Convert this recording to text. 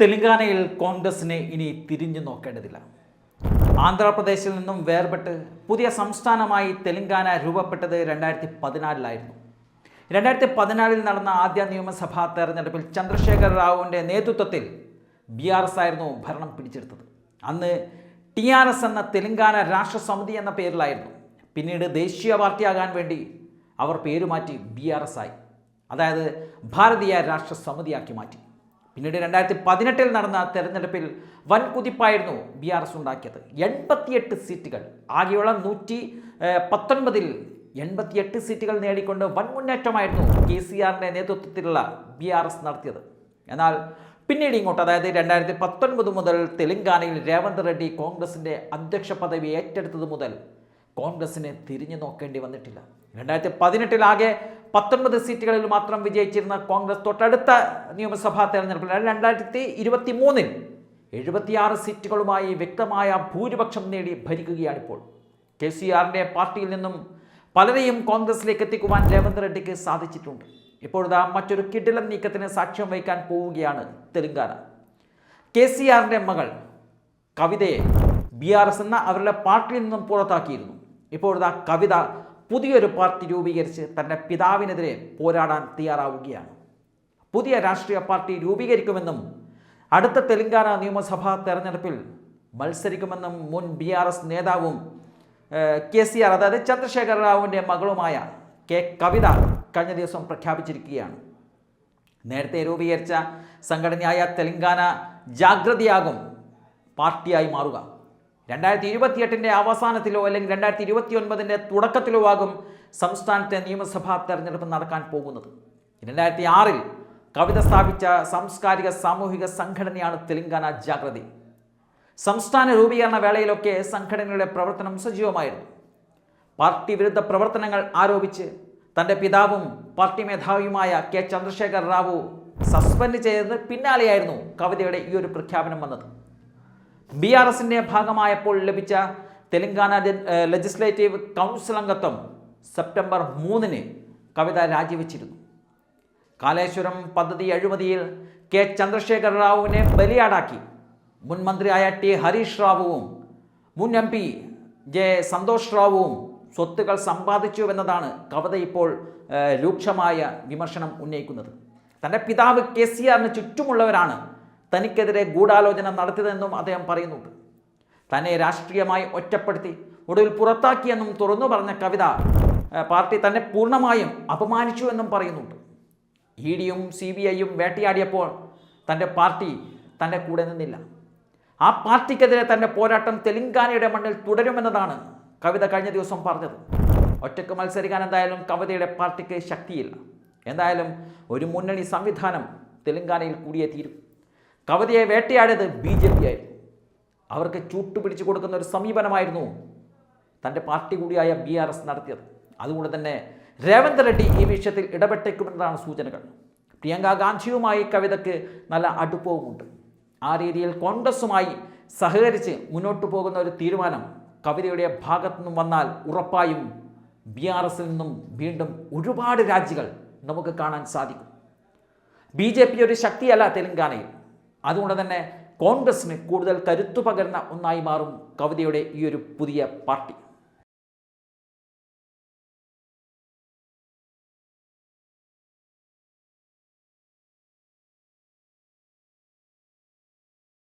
തെലങ്കാനയിൽ കോൺഗ്രസിനെ ഇനി തിരിഞ്ഞു നോക്കേണ്ടതില്ല. ആന്ധ്രാപ്രദേശിൽ നിന്നും വേർപെട്ട് പുതിയ സംസ്ഥാനമായി തെലങ്കാന രൂപപ്പെട്ടത് രണ്ടായിരത്തി പതിനാലിലായിരുന്നു രണ്ടായിരത്തി പതിനാലിൽ നടന്ന ആദ്യ നിയമസഭാ തെരഞ്ഞെടുപ്പിൽ ചന്ദ്രശേഖർ റാവുവിന്റെ നേതൃത്വത്തിൽ ബി ആർ എസ് ആയിരുന്നു ഭരണം പിടിച്ചെടുത്തത്. അന്ന് ടി ആർ എസ് എന്ന തെലങ്കാന രാഷ്ട്ര സമിതി എന്ന പേരിലായിരുന്നു. പിന്നീട് ദേശീയ പാർട്ടിയാകാൻ വേണ്ടി അവർ പേരുമാറ്റി ബി ആർ എസ് ആയി. അതായത് ഭാരതീയ രാഷ്ട്ര സമിതിയാക്കി മാറ്റി. പിന്നീട് രണ്ടായിരത്തി പതിനെട്ടിൽ നടന്ന തെരഞ്ഞെടുപ്പിൽ വൻ കുതിപ്പായിരുന്നു ബി ആർ എസ് ഉണ്ടാക്കിയത്. എൺപത്തിയെട്ട് സീറ്റുകൾ. ആകെയുള്ള നൂറ്റി പത്തൊൻപതിൽ എൺപത്തിയെട്ട് സീറ്റുകൾ നേടിക്കൊണ്ട് വൻ മുന്നേറ്റമായിരുന്നു കെ സി ആറിന്റെ നേതൃത്വത്തിലുള്ള ബി ആർ എസ് നടത്തിയത്. എന്നാൽ പിന്നീട് ഇങ്ങോട്ട് അതായത് രണ്ടായിരത്തി പത്തൊൻപത് മുതൽ തെലങ്കാനയിൽ രേവന്ത് റെഡ്ഡി കോൺഗ്രസിന്റെ അധ്യക്ഷ പദവി ഏറ്റെടുത്തത് മുതൽ കോൺഗ്രസിനെ തിരിഞ്ഞു നോക്കേണ്ടി വന്നിട്ടില്ല. രണ്ടായിരത്തി പതിനെട്ടിലാകെ പത്തൊൻപത് സീറ്റുകളിൽ മാത്രം വിജയിച്ചിരുന്ന കോൺഗ്രസ് തൊട്ടടുത്ത നിയമസഭാ തെരഞ്ഞെടുപ്പിൽ രണ്ടായിരത്തി ഇരുപത്തി മൂന്നിൽ എഴുപത്തിയാറ് സീറ്റുകളുമായി വ്യക്തമായ ഭൂരിപക്ഷം നേടി ഭരിക്കുകയാണിപ്പോൾ. കെ സി ആറിന്റെ പാർട്ടിയിൽ നിന്നും പലരെയും കോൺഗ്രസിലേക്ക് എത്തിക്കുവാൻ രേവന്ത് റെഡ്ഡിക്ക് സാധിച്ചിട്ടുണ്ട്. ഇപ്പോഴത്തെ മറ്റൊരു കിടിലൻ നീക്കത്തിന് സാക്ഷ്യം വഹിക്കാൻ പോവുകയാണ് തെലങ്കാന. കെ സി ആറിന്റെ മകൾ കവിതയെ ബി ആർ എസ് എന്ന അവരുടെ പാർട്ടിയിൽ നിന്നും പുറത്താക്കിയിരുന്നു. ഇപ്പോഴത്തെ കവിത പുതിയൊരു പാർട്ടി രൂപീകരിച്ച് തന്റെ പിതാവിനെതിരെ പോരാടാൻ തയ്യാറാവുകയാണ്. പുതിയ രാഷ്ട്രീയ പാർട്ടി രൂപീകരിക്കുമെന്നും അടുത്ത തെലങ്കാന നിയമസഭാ തെരഞ്ഞെടുപ്പിൽ മത്സരിക്കുമെന്നും മുൻ ബി ആർ എസ് നേതാവും കെ സി ആർ അതായത് ചന്ദ്രശേഖര റാവുവിന്റെ മകളുമായ കെ കവിത കഴിഞ്ഞ ദിവസം പ്രഖ്യാപിച്ചിരിക്കുകയാണ്. നേരത്തെ രൂപീകരിച്ച സംഘടനയായ തെലങ്കാന ജാഗ്രതയാകും പാർട്ടിയായി മാറുക. രണ്ടായിരത്തി ഇരുപത്തിയെട്ടിന്റെ അവസാനത്തിലോ അല്ലെങ്കിൽ രണ്ടായിരത്തി ഇരുപത്തി ഒൻപതിന്റെ തുടക്കത്തിലോ ആകും സംസ്ഥാനത്തെ നിയമസഭാ തെരഞ്ഞെടുപ്പ് നടക്കാൻ പോകുന്നത്. രണ്ടായിരത്തി ആറിൽ കവിത സ്ഥാപിച്ച സാംസ്കാരിക സാമൂഹിക സംഘടനയാണ് തെലങ്കാന ജാഗ്രതി. സംസ്ഥാന രൂപീകരണ വേളയിലൊക്കെ സംഘടനയുടെ പ്രവർത്തനം സജീവമായിരുന്നു. പാർട്ടി വിരുദ്ധ പ്രവർത്തനങ്ങൾ ആരോപിച്ച് തന്റെ പിതാവും പാർട്ടി മേധാവിയുമായ കെ ചന്ദ്രശേഖർ റാവു സസ്പെൻഡ് ചെയ്തതിന് പിന്നാലെയായിരുന്നു കവിതയുടെ ഈ ഒരു പ്രഖ്യാപനം വന്നത്. ബി ആർ എസിന്റെ ഭാഗമായപ്പോൾ ലഭിച്ച തെലങ്കാന ലെജിസ്ലേറ്റീവ് കൗൺസിൽ അംഗത്വം സെപ്റ്റംബർ മൂന്നിന് കവിത രാജിവെച്ചിരുന്നു. കാലേശ്വരം പദ്ധതി അഴിമതിയിൽ കെ ചന്ദ്രശേഖർ റാവുവിനെ ബലിയാടാക്കി. മുൻ മന്ത്രിയായ ടി ഹരീഷ് റാവുവും മുൻ എം പി ജെ സന്തോഷ് റാവുവും സ്വത്തുക്കൾ സമ്പാദിച്ചുവെന്നതാണ് കവിത ഇപ്പോൾ രൂക്ഷമായ വിമർശനം ഉന്നയിക്കുന്നത്. തന്റെ പിതാവ് കെ സി ആറിന് ചുറ്റുമുള്ളവരാണ് തനിക്കെതിരെ ഗൂഢാലോചന നടത്തിയതെന്നും അദ്ദേഹം പറയുന്നുണ്ട്. തന്നെ രാഷ്ട്രീയമായി ഒറ്റപ്പെടുത്തി ഒടുവിൽ പുറത്താക്കിയെന്നും തുറന്നു പറഞ്ഞ കവിത പാർട്ടി തന്നെ പൂർണമായും അപമാനിച്ചു എന്നും പറയുന്നുണ്ട്. ഇ ഡിയും സി ബി ഐയും വേട്ടയാടിയപ്പോൾ തന്റെ പാർട്ടി തന്റെ കൂടെ നിന്നില്ല. ആ പാർട്ടിക്കെതിരെ തന്റെ പോരാട്ടം തെലങ്കാനയുടെ മണ്ണിൽ തുടരുമെന്നതാണ് കവിത കഴിഞ്ഞ ദിവസം പറഞ്ഞത്. ഒറ്റയ്ക്ക് മത്സരിക്കാൻ എന്തായാലും കവിതയുടെ പാർട്ടിക്ക് ശക്തിയില്ല. എന്തായാലും ഒരു മുന്നണി സംവിധാനം തെലങ്കാനയിൽ കൂടിയേ തീരും. കവിതയെ വേട്ടയാടിയത് ബി ജെ പി ആയിരുന്നു. അവർക്ക് ചൂട്ടുപിടിച്ചു കൊടുക്കുന്ന ഒരു സമീപനമായിരുന്നു തന്റെ പാർട്ടി കൂടിയായ ബി ആർ എസ് നടത്തിയത്. അതുകൊണ്ട് തന്നെ രേവന്ത് റെഡ്ഡി ഈ വിഷയത്തിൽ ഇടപെട്ടേക്കുമെന്നതാണ് സൂചനകൾ. പ്രിയങ്ക ഗാന്ധിയുമായി കവിതയ്ക്ക് നല്ല അടുപ്പവുമുണ്ട്. ആ രീതിയിൽ കോൺഗ്രസുമായി സഹകരിച്ച് മുന്നോട്ടു പോകുന്ന ഒരു തീരുമാനം കവിതയുടെ ഭാഗത്തു നിന്നും വന്നാൽ ഉറപ്പായും ബി ആർ എസിൽ നിന്നും വീണ്ടും ഒരുപാട് രാജ്യങ്ങൾ നമുക്ക് കാണാൻ സാധിക്കും. ബി ജെ പി ഒരു ശക്തിയല്ല തെലങ്കാനയിൽ. അതുകൊണ്ട് തന്നെ കോൺഗ്രസിന് കൂടുതൽ കരുത്തു പകരുന്ന ഒന്നായി മാറും കവിതയുടെ ഈ ഒരു പുതിയ പാർട്ടി.